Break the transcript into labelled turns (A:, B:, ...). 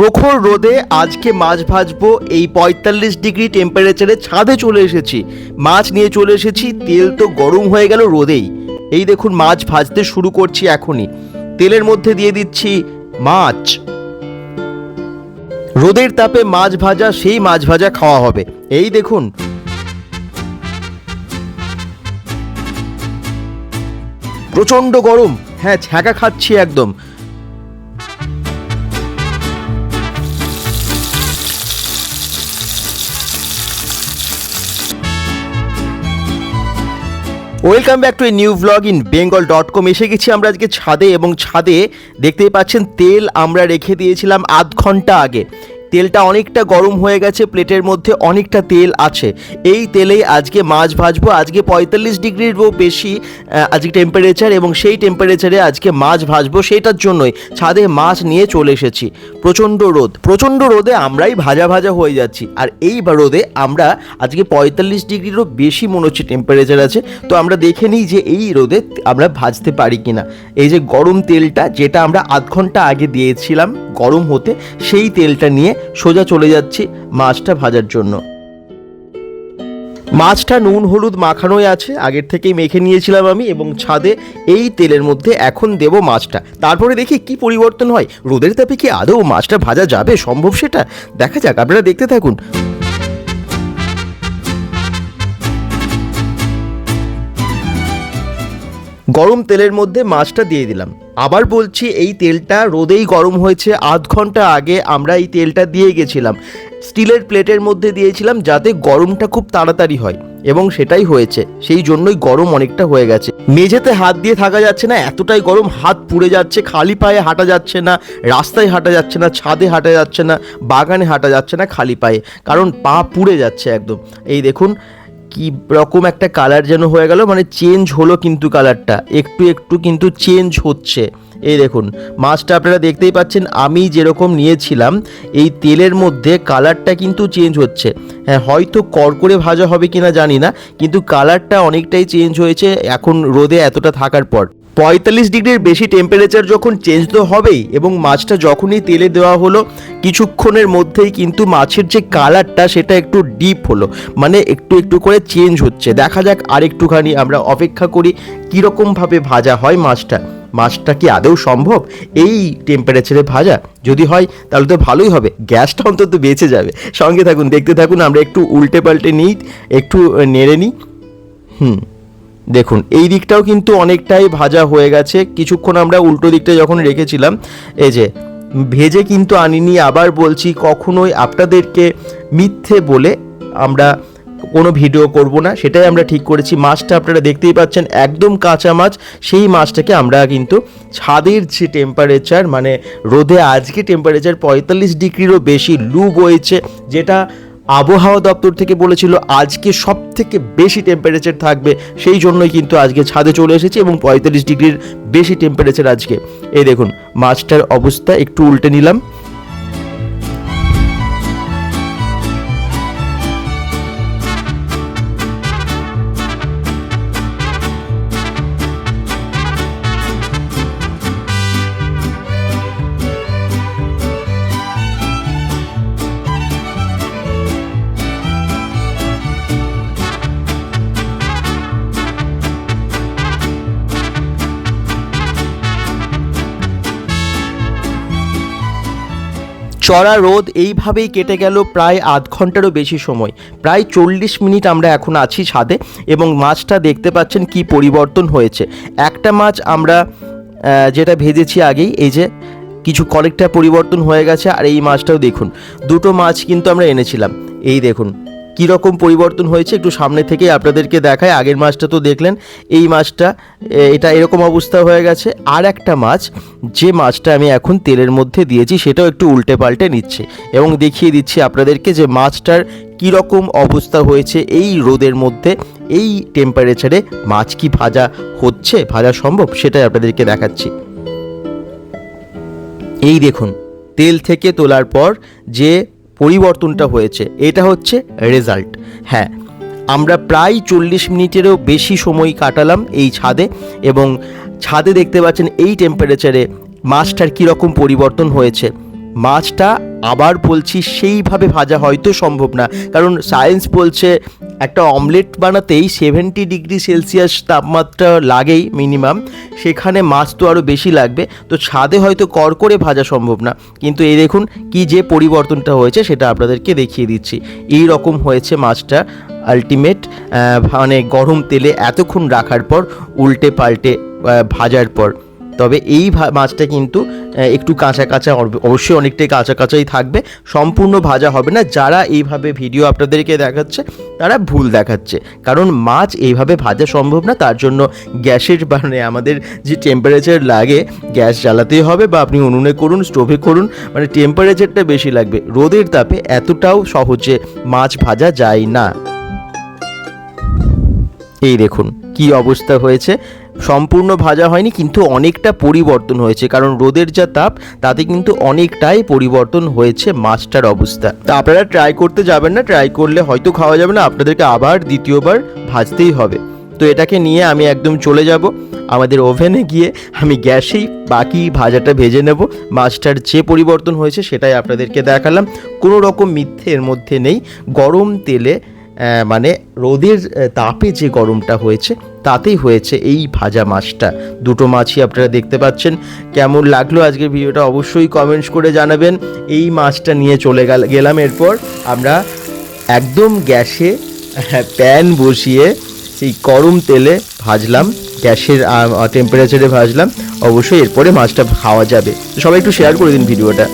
A: প্রখর রোদে আজকে মাছ ভাজবো। এই পঁয়তাল্লিশ ডিগ্রি টেম্পারেচারে ছাদে চলে এসেছি। মাছ নিয়ে চলে এসেছি, তেল তো গরম হয়ে গেল রোদেই। এই দেখুন, মাছ ভাজতে শুরু করছি এখনই। তেলের মধ্যে দিয়ে দিচ্ছি মাছ। রোদের তাপে মাছ ভাজা, সেই মাছ ভাজা খাওয়া হবে। এই দেখুন। প্রচণ্ড গরম। হ্যাঁ ছ্যাঁকা খাচ্ছি একদম। Welcome back to a new blog in Bengal dot com এসে গেছি আমরা আজকে ছাদে এবং ছাদে দেখতেই পাচ্ছেন তেল আমরা রেখে দিয়েছিলাম আধ ঘণ্টা আগে। তেলটা অনেকটা গরম হয়ে গেছে, প্লেটের মধ্যে অনেকটা তেল আছে। এই তেলেই আজকে মাছ ভাজবো। আজকে পঁয়তাল্লিশ ডিগ্রিরও বেশি আজকে টেম্পারেচার এবং সেই টেম্পারেচারে আজকে মাছ ভাজবো সেটার জন্যই। ছাদে মাছ নিয়ে চলে এসেছি। প্রচণ্ড রোদ। প্রচণ্ড রোদে আমরাই ভাজা ভাজা হয়ে যাচ্ছি। আর এই রোদে আমরা আজকে পঁয়তাল্লিশ ডিগ্রিরও বেশি মনে হচ্ছে টেম্পারেচার আছে। তো আমরা দেখে নিই যে এই রোদে আমরা ভাজতে পারি কিনা। এই যে গরম তেলটা, যেটা আমরা আধ ঘণ্টা আগে দিয়েছিলাম গরম হতে, সেই তেলটা নিয়ে সোজা চলে যাচ্ছি মাছটা ভাজার জন্য। মাছটা নুন, হলুদ মাখানোই আছে। আগের থেকেই মেখে নিয়েছিলাম আমি এবং ছাদে এই তেলের মধ্যে এখন দেব মাছটা। তারপরে দেখি কি পরিবর্তন হয়। রোদের তাপে কি আদৌ মাছটা ভাজা যাবে? সম্ভব সেটা? দেখা যাক, আপনারা দেখতে থাকুন। গরম তেলের মধ্যে মাছটা দিয়ে দিলাম। আবার বলছি, এই তেলটা রোদেই গরম হয়েছে। আধ ঘণ্টা আগে আমরা এই তেলটা দিয়ে গেছিলাম। স্টিলের প্লেটের মধ্যে দিয়েছিলাম যাতে গরমটা খুব তাড়াতাড়ি হয়। এবং সেটাই হয়েছে। সেই জন্যই গরম অনেকটা হয়ে গেছে। মেঝেতে হাত দিয়ে থাকা যাচ্ছে না। এতটাই গরম, হাত পুড়ে যাচ্ছে, খালি পায়ে হাঁটা যাচ্ছে না, রাস্তায় হাঁটা যাচ্ছে না, ছাদে হাঁটা যাচ্ছে না, বাগানে হাঁটা যাচ্ছে না খালি পায়ে। কারণ পা পুড়ে যাচ্ছে একদম। এই দেখুন কি রকম একটা কালার যেন হয়ে গেল মানে চেঞ্জ হলো কিন্তু কালারটা একটু একটু কিন্তু চেঞ্জ হচ্ছে। এই দেখুন, মাছটা আপনারা দেখতেই পাচ্ছেন, আমি যেরকম নিয়েছিলাম, এই তেলের মধ্যে কালারটা কিন্তু চেঞ্জ হচ্ছে। হ্যাঁ হয়তো করকরে ভাজা হবে কিনা জানি না, কিন্তু কালারটা অনেকটাই চেঞ্জ হয়েছে এখন রোদে এতটা থাকার পর। পঁয়তাল্লিশ ডিগ্রির বেশি টেম্পারেচার যখন চেঞ্জ তো হবেই এবং মাছটা যখনই তেলে দেওয়া হলো, কিছুক্ষণের মধ্যেই কিন্তু মাছের যে কালারটা সেটা একটু ডিপ হলো মানে একটু একটু করে চেঞ্জ হচ্ছে। দেখা যাক আরেকটুখানি আমরা অপেক্ষা করি কীরকমভাবে ভাজা হয় মাছটা। মাছটা কি আদৌ সম্ভব? এই টেম্পারেচারে ভাজা। যদি হয়, তাহলে তো ভালোই হবে। গ্যাসটা অন্তত বেঁচে যাবে। সঙ্গে থাকুন, দেখতে থাকুন, আমরা একটু উল্টে পাল্টে নিই, একটু নেড়ে নিই। হুম। দেখুন, এই দিকটাও কিন্তু অনেকটাই ভাজা হয়ে গেছে। কিছুক্ষণ আমরা উল্টো দিকটা যখন রেখেছিলাম, এই যে, ভেজে কিন্তু আনিনি, আবার বলছি কখনোই আপনাদেরকে মিথ্যে বলে আমরা কোনো ভিডিও করব না, সেটাই আমরা ঠিক করেছি। মাছটা আপনারা দেখতেই পাচ্ছেন, একদম কাঁচা মাছ, সেই মাছটাকে আমরা কিন্তু ছাদের যে টেম্পারেচার মানে রোদে আজকে টেম্পারেচার পঁয়তাল্লিশ ডিগ্রিরও বেশি, লু বইছে, যেটা আবহাওয়া দপ্তর থেকে বলেছিল, আজকে সব থেকে বেশি টেম্পারেচার থাকবে। সেই জন্যই কিন্তু আজকে ছাদে চলে এসেছে এবং পঁয়তাল্লিশ ডিগ্রির বেশি টেম্পারেচার আজকে। এই দেখুন, মাছটার অবস্থা, একটু উল্টে নিলাম। চড়া রোদ এইভাবেই কেটে গেল প্রায় আধ ঘন্টারও বেশি সময়। প্রায় চল্লিশ মিনিট আমরা এখন আছি ছাদে এবং মাছটা দেখতে পাচ্ছেন কি পরিবর্তন হয়েছে। একটা মাছ আমরা যেটা ভেজেছি আগেই, এই যে কিছু কয়েকটা পরিবর্তন হয়ে গেছে আর এই মাছটাও দেখুন। দুটো মাছ কিন্তু আমরা এনেছিলাম। এই দেখুন কীরকম পরিবর্তন হয়েছে একটু সামনে থেকে আপনাদেরকে দেখায়। আগের মাছটা তো দেখলেন, এই মাছটা এটা এরকম অবস্থা হয়ে গেছে। আর একটা মাছ, যে মাছটা আমি এখন তেলের মধ্যে দিয়েছি, সেটাও একটু উল্টে পাল্টে নিচ্ছে এবং দেখিয়ে দিচ্ছি আপনাদেরকে যে মাছটার কীরকম অবস্থা হয়েছে এই রোদের মধ্যে, এই টেম্পারেচারে মাছ কি ভাজা হচ্ছে, ভাজা সম্ভব? সেটাই আপনাদেরকে দেখাচ্ছি। এই দেখুন, তেল থেকে তোলার পর যে পরিবর্তনটা হয়েছে, এটা হচ্ছে রেজাল্ট হ্যাঁ আমরা প্রায় চল্লিশ মিনিটেরও বেশি সময় কাটালাম এই ছাদে এবং ছাদে দেখতে পাচ্ছেন এই টেম্পারেচারে মাছটার কীরকম পরিবর্তন হয়েছে। মাছটা আবার বলছি সেইভাবে ভাজা হয়তো সম্ভব না। কারণ সায়েন্স বলছে একটা অমলেট বানাতেই সেভেন্টি ডিগ্রি সেলসিয়াস তাপমাত্রা লাগেই মিনিমাম সেখানে মাছ তো আরও বেশি লাগবে। তো ছাদে হয়তো কর করে ভাজা সম্ভব না। কিন্তু এই দেখুন কি যে পরিবর্তনটা হয়েছে সেটা আপনাদেরকে দেখিয়ে দিচ্ছি। এই রকম হয়েছে মাছটা আলটিমেট মানে গরম তেলে এতক্ষণ রাখার পর উল্টে পাল্টে ভাজার পর। তবে এই মাছটা কিন্তু একটু কাঁচা কাঁচা অবশ্যই অনেকটাই কাঁচা কাঁচাই থাকবে। সম্পূর্ণ ভাজা হবে না। যারা এইভাবে ভিডিও আপনাদেরকে দেখাচ্ছে, তারা ভুল দেখাচ্ছে। কারণ মাছ এইভাবে ভাজা সম্ভব না। তার জন্য গ্যাসের মানে আমাদের যে টেম্পারেচার লাগে, গ্যাস জ্বালাতেই হবে বা আপনি উনুনে করুন স্টোভে করুন মানে টেম্পারেচারটা বেশি লাগবে। রোদের তাপে এতটাও সহজে মাছ ভাজা যায় না। এই দেখুন, কি অবস্থা হয়েছে। সম্পূর্ণ ভাজা হয়নি, কিন্তু অনেকটা পরিবর্তন হয়েছে। কারণ রোদের যা তাপ, তাতে কিন্তু অনেকটাই পরিবর্তন হয়েছে মাছটার অবস্থা। তা আপনারা ট্রাই করতে যাবেন না ট্রাই করলে হয়তো খাওয়া যাবে না, আপনাদেরকে আবার দ্বিতীয়বার ভাজতেই হবে। তো এটাকে নিয়ে আমি একদম চলে যাব, আমাদের ওভেনে গিয়ে আমি গ্যাসেই বাকি ভাজাটা ভেজে নেব। মাছটার যে পরিবর্তন হয়েছে সেটাই আপনাদেরকে দেখালাম। কোনো রকম মিথ্যে এর মধ্যে নেই, গরম তেলে মানে রোদের তাপে যে গরমটা হয়েছে, তাতেই হয়েছে এই ভাজা মাছটা। দুটো মাছই আপনারা দেখতে পাচ্ছেন। কেমন লাগল আজকের ভিডিওটা অবশ্যই কমেন্টস করে জানাবেন। এই মাছটা নিয়ে চলে গেল, গেলাম এরপর আমরা একদম গ্যাসে প্যান বসিয়ে সেই গরম তেলে ভাজলাম। গ্যাসের টেম্পারেচারে ভাজলাম। অবশ্যই এরপরে মাছটা খাওয়া যাবে। সবাই একটু শেয়ার করে দিন ভিডিওটা।